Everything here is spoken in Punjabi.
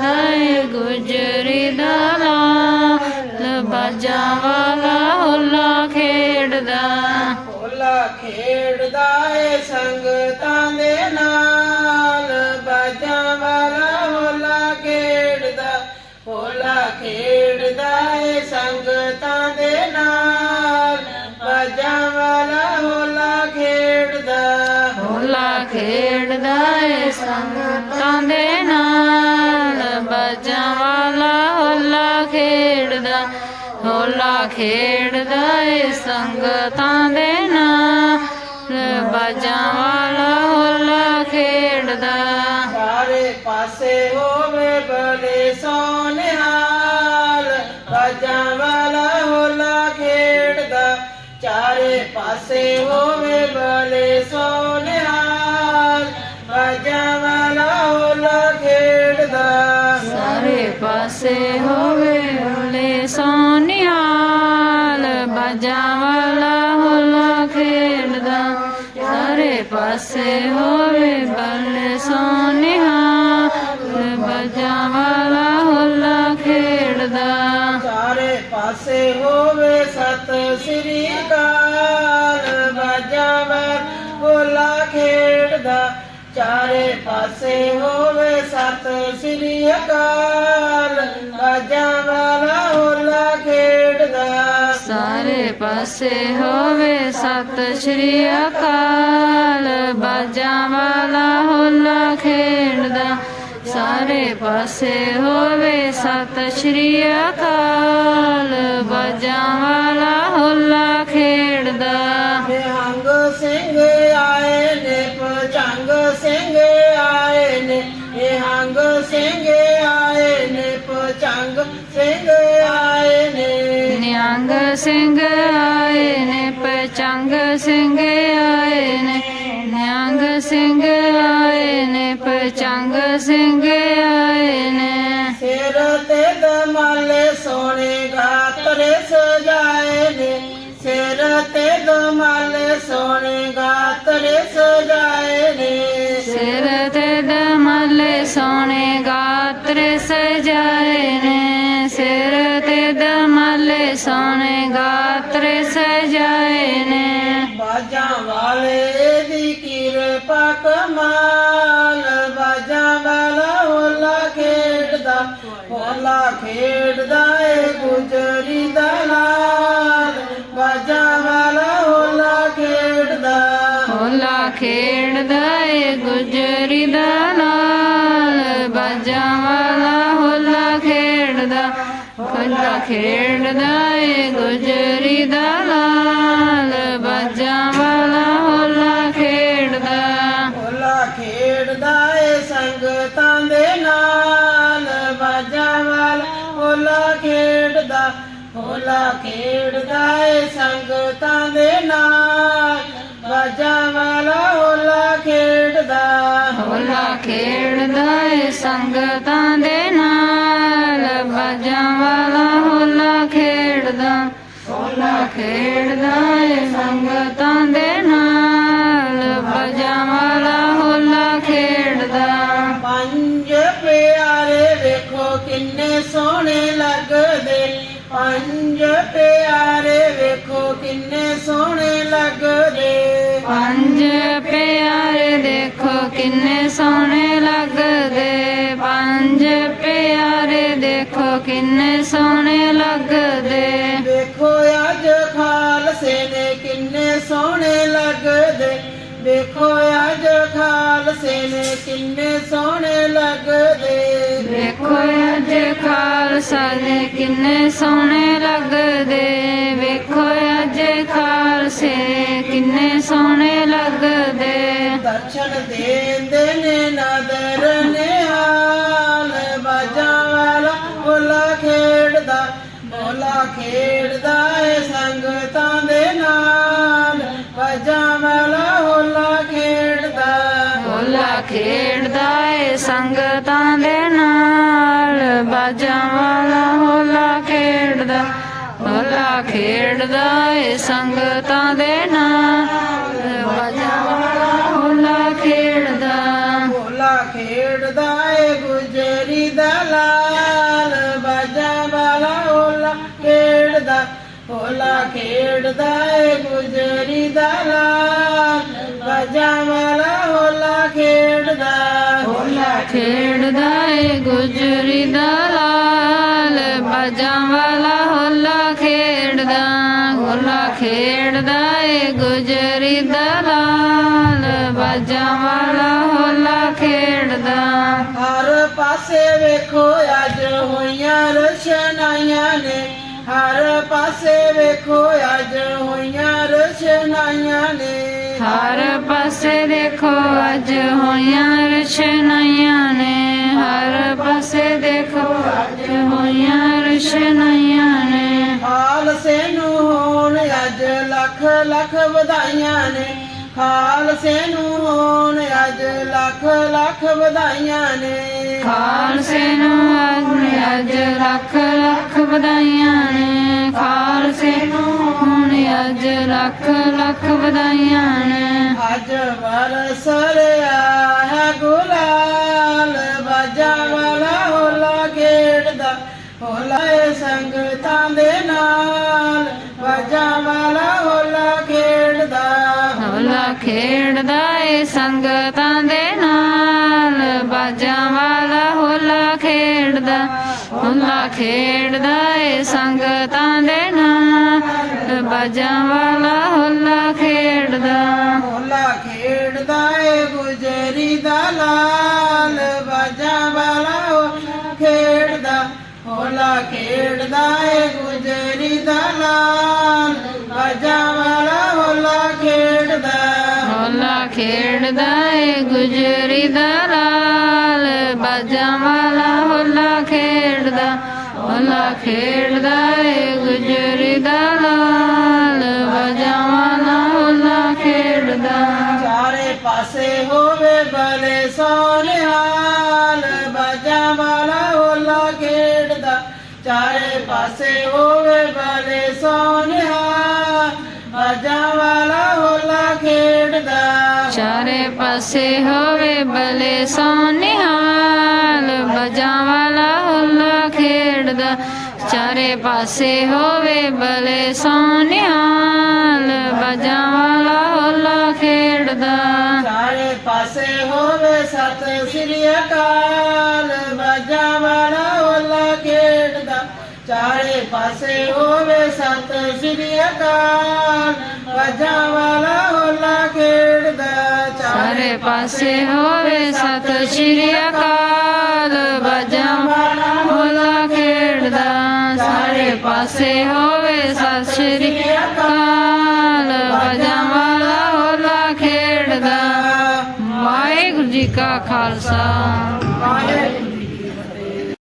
ਖੇਡਦਾ ਗੁਜਰੀ ਦਾ ਲਾਲ ਬਾਜਾ ਵਾਲਾ ਹੋਲਾ ਖੇਡਦਾ। ਹੋਲਾ ਖੇਡਦਾ ਏ ਸੰਗਤਾਂ ਦੇ ਨਾਲ ਬਾਜਾਂ ਵਾਲਾ ਹੋਲਾ ਖੇਡਦਾ। ਹੋਲਾ ਖੇਡ ਖੇਡਦਾ ਹੋਲਾ ਖੇਡਦਾ ਏ ਸੰਗਤਾਂ ਦੇ ਨਾਲ ਬਾਜਾਂ ਵਾਲਾ ਹੋਲਾ ਖੇਡਦਾ। ਸਾਰੇ ਪਾਸੇ ਹੋਵੇ ਬਲੇ ਸੋਨਿਹਾਲ। ਬਾਜਾਂ ਵਾਲਾ ਹੋਲਾ ਖੇਡਦਾ ਚਾਰੇ ਪਾਸੇ ਹੋਵੇ ਬਲੇ ਸੋਨਿਹਾਲ। ਬਾਜਾਂ ਵਾਲਾ ਹੋਲਾ ਖੇਡਦਾ। ਸਾਰੇ ਪਾਸੇ ਹੋਵੇ ਹੋਲੇ ਸੋਨਿਹਾਲ ਬਾਜਾਂ ਵਾਲਾ ਹੋਲਾ ਖੇਡਦਾ। ਸਾਰੇ ਪਾਸੇ ਹੋਵੇ ਬੱਲੇ ਸੋਨਿਹਾਲ ਬਾਜਾਂ ਵਾਲਾ ਹੋਲਾ ਖੇਡਦਾ। ਚਾਰੇ ਪਾਸੇ ਹੋਵੇ ਸਤ ਸ੍ਰੀ ਅਕਾਲ, ਬਾਜਾਂ ਵਾਲਾ ਹੋਲਾ ਖੇਡਦਾ। ਚਾਰੇ ਪਾਸੇ ਹੋਵੇ ਸਤ ਸ੍ਰੀ ਅਕਾਲ, ਬਾਜਾਂ ਵਾਲਾ ਪਾਸੇ ਹੋਵੇ ਸਤਿ ਸ਼੍ਰੀ ਅਕਾਲ। ਬਾਜਾਂ ਵਾਲਾ ਹੋਲਾ ਖੇਡਦਾ, ਸਾਰੇ ਪਾਸੇ ਹੋਵੇ ਸਤਿ ਸ਼੍ਰੀ ਅਕਾਲ। ਬਾਜਾਂ ਵਾਲਾ ਹੋਲਾ ਖੇਡਦਾ। ਨੇ ਪਚੰਗ ਸਿੰਘ ਆਏ ਨੇ। ਸਿਰ ਤੇ ਦਮਾਲੇ ਸੋਹਣੇ ਗਾਤਰੇ ਸਜਾਏ ਨੇ। ਸਿਰ ਤੇ ਦਮਾਲੇ ਸੋਹਣੇ ਗਾਤਰੇ ਸਜਾਏ ਨੇ। ਸਿਰ ਤੇ ਦਮਲੇ ਸੋਹਣੇ ਗਾਤਰੇ ਸਜਾਏ ਨੇ। ਸਿਰ ਤੇ ਦਮਲੇ ਸੋਹਣੇ ਗਾਤਰੇ ਸਜਾਏ ਨੇ। ਬਾਜਾਂ ਵਾਲੇ ਦੀ ਕਿਰਪਾ ਕਮਾਲ ਖੇਡਦਾ ਹੋਲਾ ਖੇਡਦਾ ਏ ਗੁਜਰੀ ਦਾ ਬਾਜ਼ਾ ਬਾਜਾਂ ਵਾਲਾ ਹੋਲਾ ਖੇਡਦਾ। ਹੋਲਾ ਖੇਡਦਾ ਏ ਗੁਜਰੀ ਦਾ ਲਾਲ। ਵਾਲਾ ਹੋਲਾ ਖੇਡਦਾ। ਹੋਲਾ ਖੇਡਦਾ ਏ ਗੁਜਰੀ ਦਾ ਹੋਲਾ ਖੇਡਦਾ ਏ ਸੰਗਤਾਂ ਦੇ ਨਾਲ। ਬਾਜਾਂ ਵਾਲਾ ਹੋਲਾ ਖੇਡਦਾ। ਹੋਲਾ ਖੇਡਦਾ ਏ ਸੰਗਤਾਂ ਦੇ ਨਾਲ। ਬਾਜਾਂ ਵਾਲਾ ਹੋਲਾ ਖੇਡਦਾ। ਹੋਲਾ ਖੇਡਦਾ ਏ ਸੰਗਤਾਂ ਦੇ ਨਾਲ। ਬਾਜਾਂ ਵਾਲਾ ਹੋਲਾ ਖੇਡਦਾ। ਪੰਜ ਪਿਆਰੇ ਵੇਖੋ ਕਿੰਨੇ ਸੋਹਣੇ ਪੰਜ ਪਿਆਰੇ ਵੇਖੋ ਕਿੰਨੇ ਸੋਹਣੇ ਲੱਗਦੇ। ਪੰਜ ਪਿਆਰੇ ਦੇਖੋ ਕਿੰਨੇ ਸੋਹਣੇ ਲੱਗਦੇ। ਪੰਜ ਪਿਆਰੇ ਦੇਖੋ ਕਿੰਨੇ ਸੋਹਣੇ ਲੱਗਦੇ। ਵੇਖੋ ਅੱਜ ਖਾਲਸੇ ਨੇ ਕਿੰਨੇ ਸੋਹਣੇ ਲੱਗਦੇ। ਵੇਖੋ ਅੱਜ ਖਾਲਸੇ ਨੇ ਕਿੰਨੇ ਸੋਹਣੇ ਲੱਗਦੇ। ਵੇਖੋ ਅੱਜ ਖਾਲਸਾ ਦੇ ਕਿੰਨੇ ਸੋਹਣੇ ਲੱਗਦੇ। ਵੇਖੋ ਅੱਜ ਖਾਲਸੇ ਕਿੰਨੇ ਸੋਹਣੇ ਲੱਗਦੇ। ਦਰਸ਼ਨ ਦੇਂਦੇ ਨੇ ਨਦਰ ਨਿਹਾਲ। ਬਾਜਾਂ ਵਾਲਾ ਬੋਲਾ ਖੇਡਦਾ ਬੋਲਾ ਖੇਡਦਾ ਖੇਡਦਾ ਏ, ਸੰਗਤਾਂ ਦੇ ਨਾਲ। ਬਾਜਾਂ ਵਾਲਾ ਹੋਲਾ ਖੇਡਦਾ ਹੋਲਾ ਖੇਡਦਾ ਏ, ਸੰਗਤਾਂ ਦੇ ਨਾਲ। ਬਾਜਾਂ ਵਾਲਾ ਹੋਲਾ ਖੇਡਦਾ। ਖੇਡਦਾ ਏ ਗੁਜਰੀ ਦਾ ਲਾਲ। ਬਾਜਾ ਵਾਲਾ ਹੋਲਾ ਖੇਡਦਾ ਹੋਲਾ ਖੇਡਦਾ ਏ ਗੁਜਰੀ ਦਾ ਲਾਲ। ਬਾਜਾ ਖੇਡਦਾ ਏ ਗੁਜਰੀ ਹਰ ਪਾਸੇ ਵੇਖੋ ਅੱਜ ਹੋਈਆਂ ਰਚਨਾਈਆਂ ਨੇ। ਹਰ ਪਾਸੇ ਦੇਖੋ ਅੱਜ ਹੋਈਆਂ ਰਚਨਾਈਆਂ ਨੇ। ਹਰ ਪਾਸੇ ਦੇਖੋ ਅੱਜ ਹੋਈਆਂ ਰਚਨਾਈਆਂ ਨੇ। ਖਾਲਸੇ ਨੂੰ ਹੋਣ ਅੱਜ ਲੱਖ ਲੱਖ ਵਧਾਈਆਂ ਨੇ। ਖਾਲਸੇ ਨੂੰ ਹੋਣ ਅੱਜ ਲੱਖ ਲੱਖ ਵਧਾਈਆਂ ਨੇ। ਖਾਲਸੇ ਨੂੰ ਅੱਜ ਲੱਖ ਲੱਖ ਵਧਾਈਆਂ ਨੇ। ਲੱਖ ਲੱਖ ਵਧਾਈਆਂ ਨੇ। ਅੱਜ ਵਰਸ ਰਿਹਾ ਹੈ ਗੁਲਾਲ ਬਾਜਾ ਵਾਲਾ ਹੋਲਾ ਖੇਡਦਾ। ਹੋਲਾ ਏ ਸੰਗਤਾਂ ਦੇ ਨਾਲ ਬਾਜਾ ਵਾਲਾ ਹੋਲਾ ਖੇਡਦਾ। ਹੋਲਾ ਖੇਡਦਾ ਏ ਸੰਗਤਾਂ ਦੇ ਨਾਲ ਬਾਜਾਂ ਵਾਲਾ ਹੋਲਾ ਖੇਡਦਾ। ਹੋਲਾ ਖੇਡਦਾ ਏ ਸੰਗਤਾਂ ਬਾਜਾਂ ਵਾਲਾ ਹੋਲਾ ਖੇਡਦਾ। ਹੋਲਾ ਖੇਡਦਾ ਏ ਗੁਜਰੀ ਦਾ ਲਾਲ। ਬਾਜਾ ਵਾਲਾ ਹੋਲਾ ਖੇਡਦਾ ਹੋਲਾ ਖੇਡਦਾ ਏ ਗੁਜਰੀ ਦਾ ਲਾਲ। ਬਾਜਾ ਵਾਲਾ ਹੋਲਾ ਖੇਡਦਾ। ਹੋਲਾ ਖੇਡਦਾ ਏ ਗੁਜਰੀ ਦਾ ਲਾਲ। ਬਾਜਾਂ ਵਾਲਾ ਹੋਲਾ ਖੇਡਦਾ ਹੋਲਾ ਖੇਡਦਾ ਏ ਗੁਜਰੀ ਦਾ ਲਾਲ। ਚਾਰੇ ਪਾਸੇ ਹੋਵੇ ਬਲੇ ਸੋਨਿਹਾਲ ਬਾਜਾ ਵਾਲਾ ਹੋਲਾ ਖੇਡਦਾ। ਚਾਰੇ ਪਾਸੇ ਹੋਵੇ ਬਲੇ ਸੋਨਿਹਾਲ ਬਾਜਾ ਵਾਲਾ ਹੋਲਾ ਖੇਡਦਾ। ਚਾਰੇ ਪਾਸੇ ਹੋਵੇ ਬਲੇ ਸੋਨਿਹਾਲ ਬਾਜਾਂ ਵਾਲਾ ਹੋਲਾ ਖੇਡਦਾ। ਚਾਰੇ ਪਾਸੇ ਹੋਵੇ ਬਲੇ ਸੋਨਿਹਾਲ ਬਾਜਾਂ ਵਾਲਾ ਹੋਲਾ ਖੇਡਦਾ। ਚਾਰੇ ਪਾਸੇ ਹੋਵੇ ਸਤਿ ਸ੍ਰੀ ਅਕਾਲ ਬਾਜਾ ਵਾਲਾ ਹੋਲਾ ਖੇਡਦਾ। ਚਾਰੇ ਪਾਸੇ ਹੋਵੇ ਸਤਿ ਸ੍ਰੀ ਅਕਾਲ ਬਾਜਾ ਵਾਲਾ ਹੋਲਾ ਖੇਡਦਾ। ਚਾਰੇ ਪਾਸੇ ਹੋਵੇ ਸਤਿ ਸ਼੍ਰੀ ਅਕਾਲ ਪਾਸੇ ਹੋਵੇ ਸਤਿ ਸ਼੍ਰੀ ਅਕਾਲ। ਬਾਜਾਂ ਵਾਲਾ ਹੋਲਾ ਖੇਡਦਾ। ਵਾਹਿਗੁਰੂ ਜੀ ਕਾ ਖਾਲਸਾ।